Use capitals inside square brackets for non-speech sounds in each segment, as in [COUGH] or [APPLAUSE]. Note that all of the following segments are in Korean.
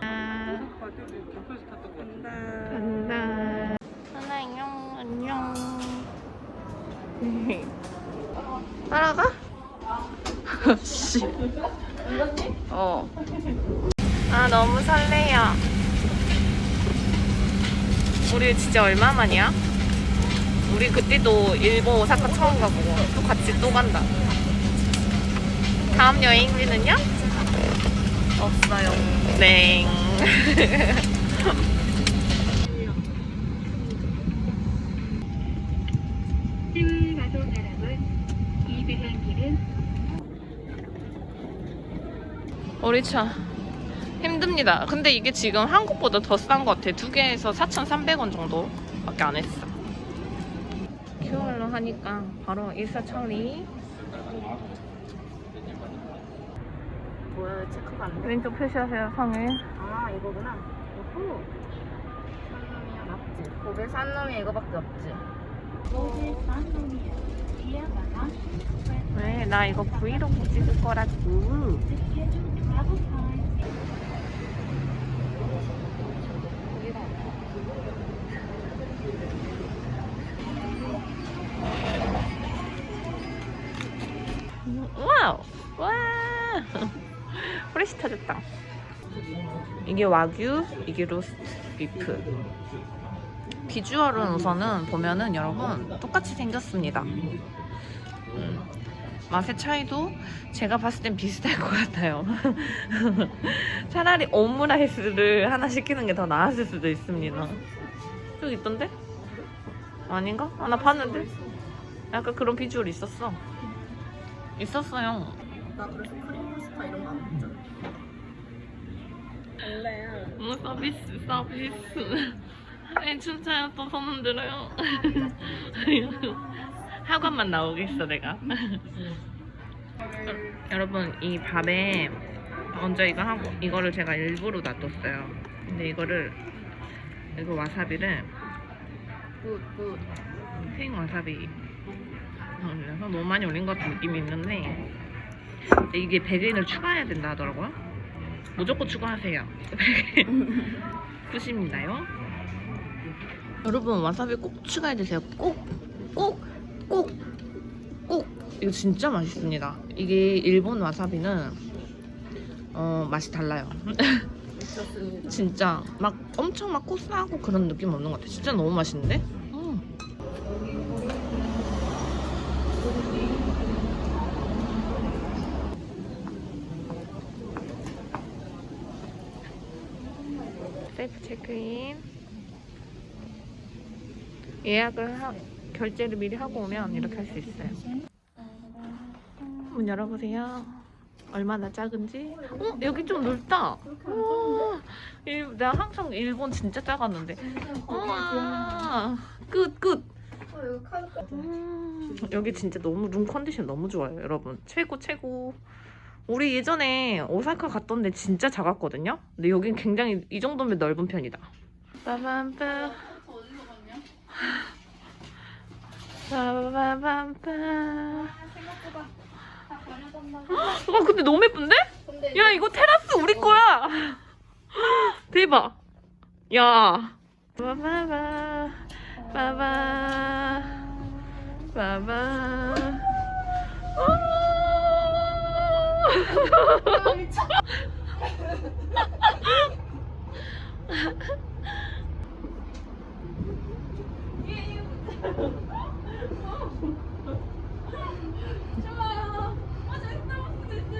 아, 간다. 하나 안녕 안녕. 따라가? 씨. 어. 아 너무 설레요. 우리 진짜 얼마 만이야? 우리 그때도 일본 오사카 처음 가고 또 같이 또 간다. 다음 여행지는요? 없어요. 네. 세울 가도 나락은 이 비행기는 우리 차 힘듭니다. 근데 이게 지금 한국보다 더 싼 것 같아. 두 개에서 4,300원 정도밖에 안 했어. QR로 하니까 바로 일사천리. 뭐야 체크가 안 돼? 왼쪽 표시하세요, 성일. 아 이거구나. 오호. 산놈이야 맞지? 고개 산놈이 이거밖에 없지. 왜? 나 이거 브이로그 찍을 거라고. 와우! [LAUGHS] 와! 후레쉬 터졌다. 이게 와규, 이게 로스트 비프. 비주얼은 우선은 보면은 여러분 똑같이 생겼습니다. 음, 맛의 차이도 제가 봤을 땐 비슷할 것 같아요. [LAUGHS] 차라리 오므라이스를 하나 시키는 게 더 나았을 수도 있습니다. 여기 있던데? 아닌가? 아, 나 봤는데? 약간 그런 비주얼 있었어. 있었어요. 나 그래서 크림마스타 이런 거안 먹잖아. 원래야. 뭐 서비스 서비스. 왜 춘차야 또손 흔들어요. [LAUGHS] 학원만 나오겠어 내가. [LAUGHS] 여러분 이 밥에 먼저 이거 하고 이거를 제가 일부러 놔뒀어요. 근데 이거를 이거 와사비를. 생 와사비. 그래서 너무 많이 올린 것 같은 느낌이 있는데 이게 100엔을 추가해야 된다 하더라고요 무조건 추가하세요. [LAUGHS] 푸십니다요. 여러분 와사비 꼭 추가해 주세요. 꼭 꼭 꼭 꼭. 이거 진짜 맛있습니다. 이게 일본 와사비는 어 맛이 달라요. [LAUGHS] 진짜 막 엄청 막 고소하고 그런 느낌 없는 것 같아 진짜 너무 맛있는데 음. 셀프 체크인. 예약을 하, 결제를 미리 하고 오면 이렇게 할 수 있어요. 문 열어보세요. 얼마나 작은지. 어? 여기 좀 넓다. 우와, 일, 내가 항상 일본 진짜 작았는데. 우와 끝 끝. 어 이거 카드 음, 여기 진짜 너무 룸 컨디션 너무 좋아요 여러분. 최고 최고 우리 예전에 오사카 갔던데 진짜 작았거든요? 근데 여긴 굉장히 이 정도면 넓은 편이다. 빠밤빠 빠바밤빠 와 근데 너무 예쁜데? 근데 야 이거 테라스 우리 거야. 대박. 야. 빠바바 빠바 빠바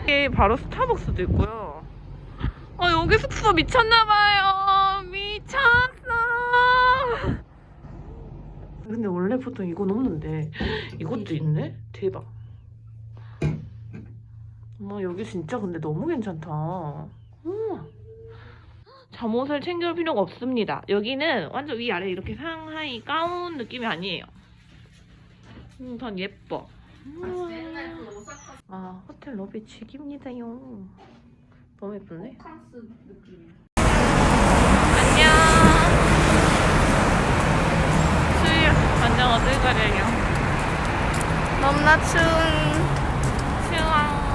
이게 바로 스타벅스도 있고요. 아 여기 숙소 미쳤나봐요. 미쳤어. 근데 원래 보통 이거 넘는데 이것도 있네? 대박. 어머 여기 진짜 근데 너무 괜찮다. 음. 잠옷을 챙길 필요가 없습니다. 여기는 완전 위아래 이렇게 상하이 가운 느낌이 아니에요. 음, 전 예뻐. 음. 아 호텔 로비 죽입니다요. 너무 예쁜데? 호캉스 느낌. 안녕. 수요 완전 어들거려요. 넘나 추운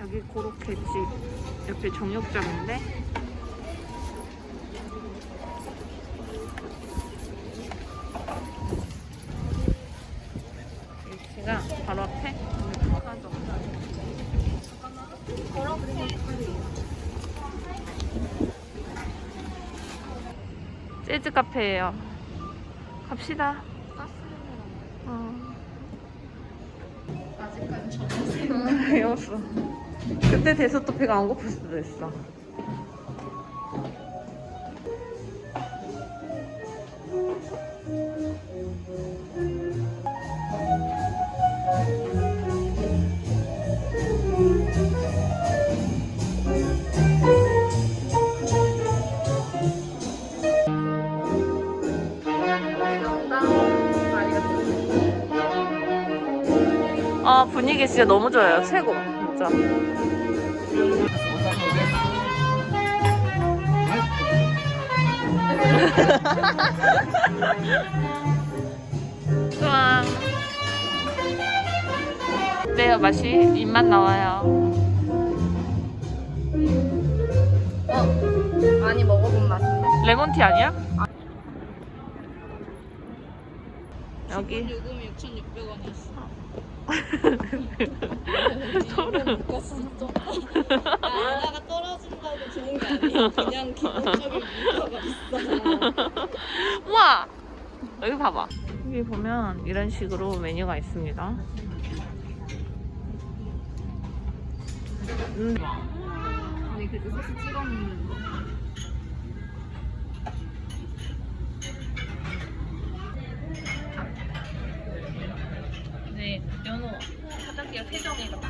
여기 고로케 집 옆에 정육점인데 위치가 바로 앞에 재즈 카페예요. 갑시다. 어. 아직까지 저는 배웠어. 그때 배가 안 고플 수도 있어. 아 분위기 진짜 너무 좋아요. 최고 진짜. [LAUGHS] 좋아. 네요 맛이 입맛 나와요. 어 많이 먹어본 맛인데 레몬티 아니야? 여기 요금 6,600원이었어 하나가 떨어진다고 좋은 게 아니야 그냥 기본적인 물가가 비싸 우와! 여기 봐봐. 여기 보면 이런 식으로 메뉴가 있습니다. 음, 아니 그때 소스 찍어 먹는 거 사자기가 세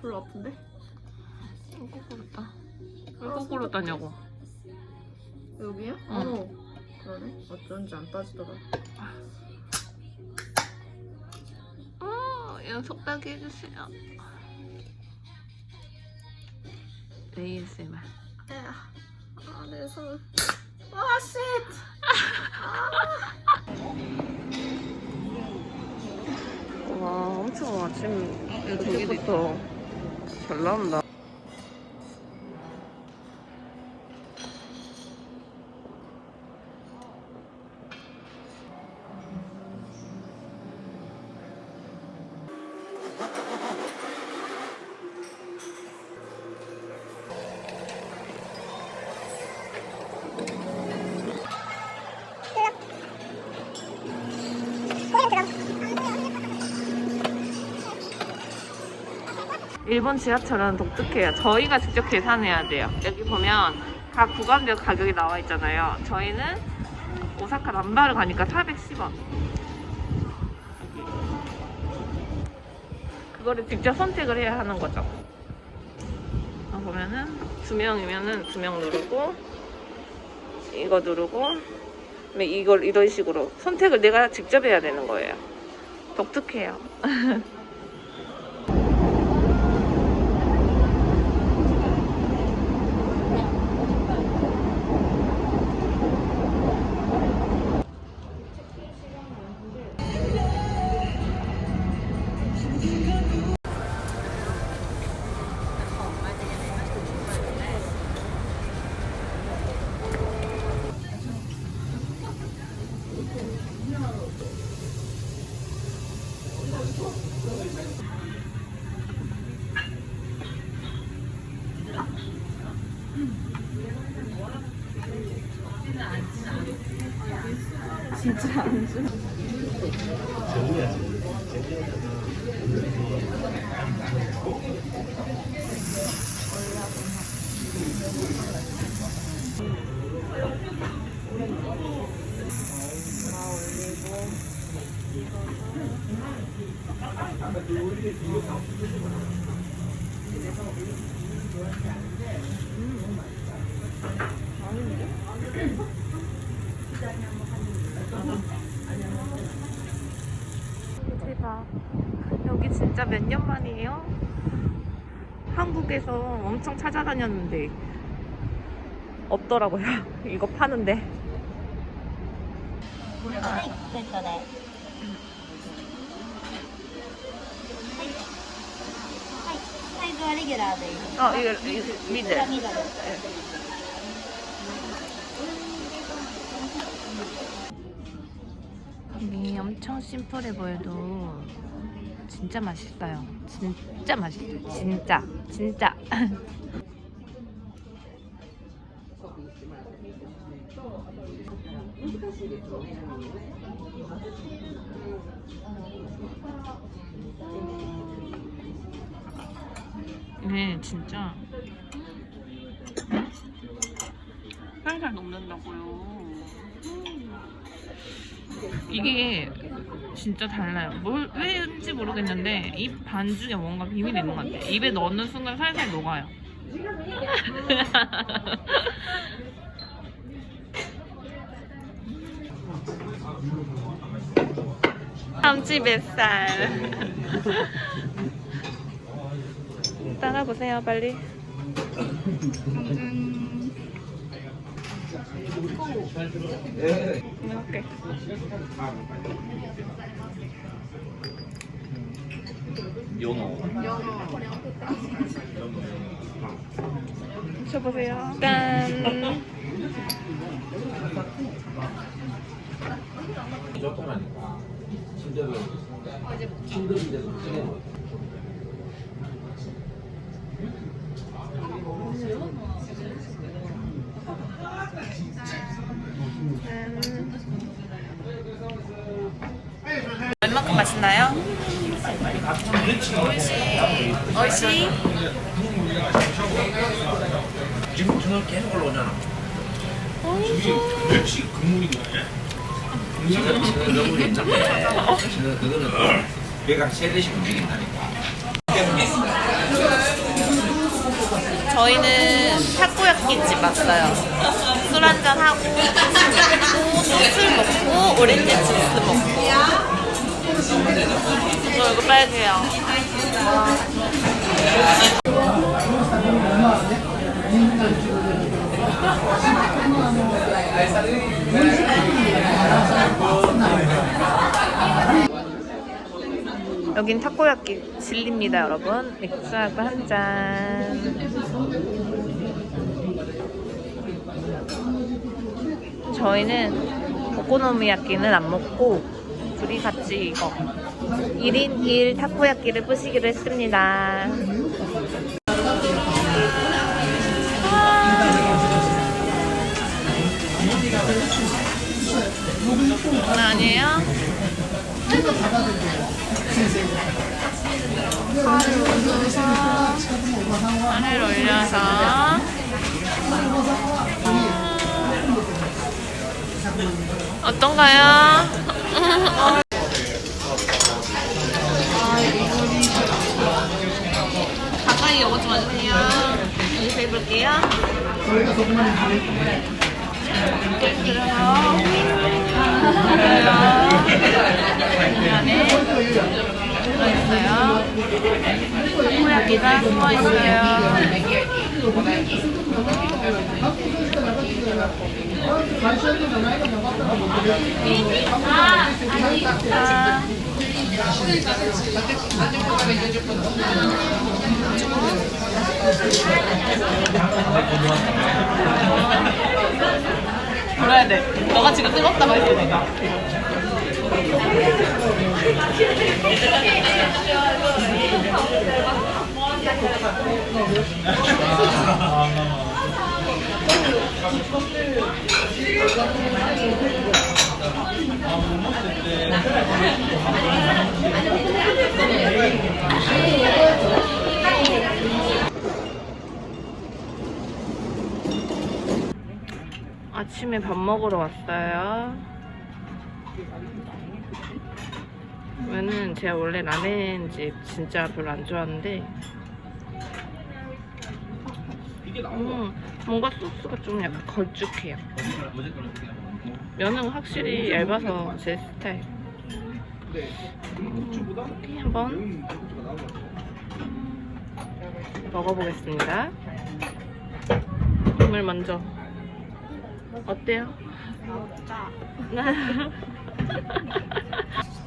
별로 아픈데? 어, 거꾸로다. 왜 거꾸로다냐고. 여기요? 어. 어 그러네 어쩐지 안 빠지더라 어, 연속 따기 해주세요. ASMR. 아 내 손 아, 쉣! [LAUGHS] 와, 엄청 아침 저기부터 잘 나온다. 일본 지하철은 독특해요. 저희가 직접 계산해야 돼요. 여기 보면 각 구간별 가격이 나와 있잖아요. 저희는 오사카 남바를 가니까 410원. 그거를 직접 선택을 해야 하는 거죠. 아, 보면은 두 명이면은 두 명 누르고 이거 누르고 그다음에 이걸 이런 식으로 선택을 내가 직접 해야 되는 거예요. 독특해요. [LAUGHS] 진짜 안 줘. 대박. 여기 진짜 몇 년 만이에요? 그래서 엄청 찾아다녔는데 없더라고요. [LAUGHS] 이거 파는데. 어, 이거 이- 미들. 이 엄청 심플해 보여도 진짜 맛있어요. 진짜 맛있어요. 진짜 진짜. 네, 진짜 살살 녹는다고요. 이게 진짜 달라요. 뭘, 왜인지 모르겠는데 이 반죽에 뭔가 비밀이 있는 것 같아. 입에 넣는 순간 살살 녹아요. [LAUGHS] 참치 뱃살. [LAUGHS] 따라보세요, 빨리. 이렇게. 드셔보세요. 짠. 좋더라니까. 침대도 침대인데도 찌개 먹 얼마큼 맛있나요? 오이시. 지금 저녁 계속 올라오잖아. 멸치 국물인 거야? 너무 있잖아. 그거는 배가 세대씩 움직인다니까. 저희는 타코야끼집 왔어요. 술 한잔 하고 소술 먹고 오렌지 주스 먹고. 저 얼굴 빨개요. 여긴 타코야끼 진리입니다, 여러분. 맥주하고 한 잔. 저희는 오코노미야끼는 안 먹고 둘이 같이 이거 1인 1 타코야끼를 부시기로 했습니다. 장난 아니에요? 파를 올려서 어떤가요? 가까이 좀 와주세요. 여기서 해볼게요. 이렇게 들어요. 안에 들어있어요. 호야기가 숨어 있어요. 아, 불어야 돼. 너가 지금 뜨겁다고 했어, 내가. 아침에 밥 먹으러 왔어요. 왜냐면 제가 원래 라멘집 진짜 별로 안 좋아하는데 음, 뭔가 소스가 좀 약간 걸쭉해요. 면은 확실히 얇아서 제 스타일. 음, 이렇게 한번 먹어보겠습니다. 오늘 먼저 어때요? [LAUGHS] [LAUGHS]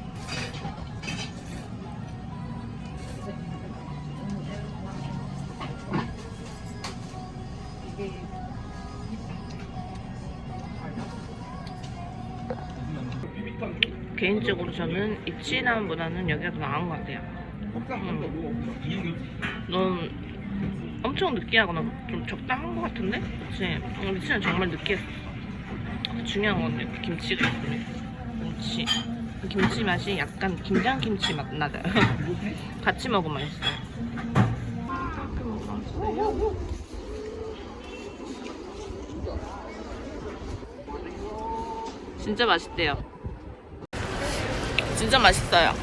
개인적으로 저는 입치남보다는 여기가 더 나은 것 같아요. 음. 넌 엄청 느끼하거나 좀 적당한 것 같은데? 그치? 입치는 정말 느끼했어. 중요한 건그 김치가 있으면 김치. 그 김치 맛이 약간 김장김치 맛 나요. [LAUGHS] 같이 먹으면 맛있어요. 진짜 맛있대요. 진짜 맛있어요.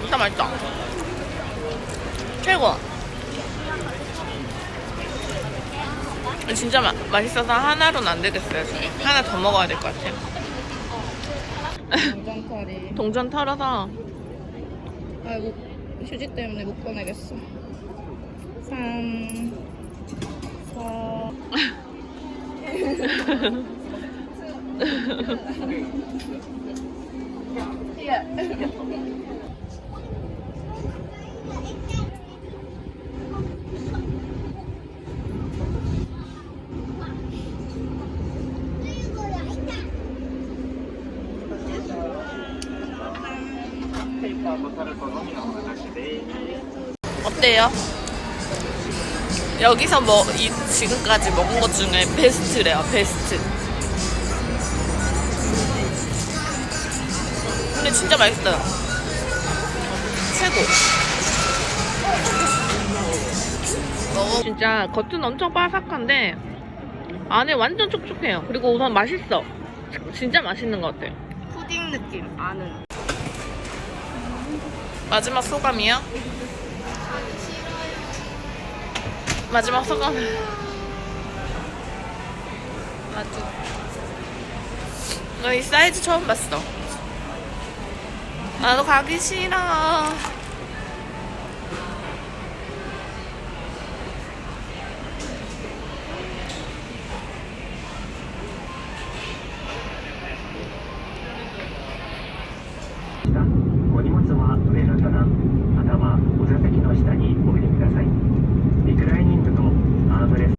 진짜 맛있다. 최고. 진짜 마, 맛있어서 하나로는 안 되겠어요. 저희. 하나 더 먹어야 될 것 같아요. 동전 털어서 아이고 휴지 때문에 못 꺼내겠어. 3 4 어때요? 여기서 뭐 이, 지금까지 먹은 것 중에 베스트래요. 베스트. 근데 진짜 맛있어요. 최고. 먹어. 진짜 겉은 엄청 바삭한데 안에 완전 촉촉해요. 그리고 우선 맛있어. 진짜 맛있는 것 같아요. 푸딩 느낌 안은. 마지막 소감이요? 마지막 소감. 맞아. 너이 사이즈 처음 봤어. 나도 가기 싫어.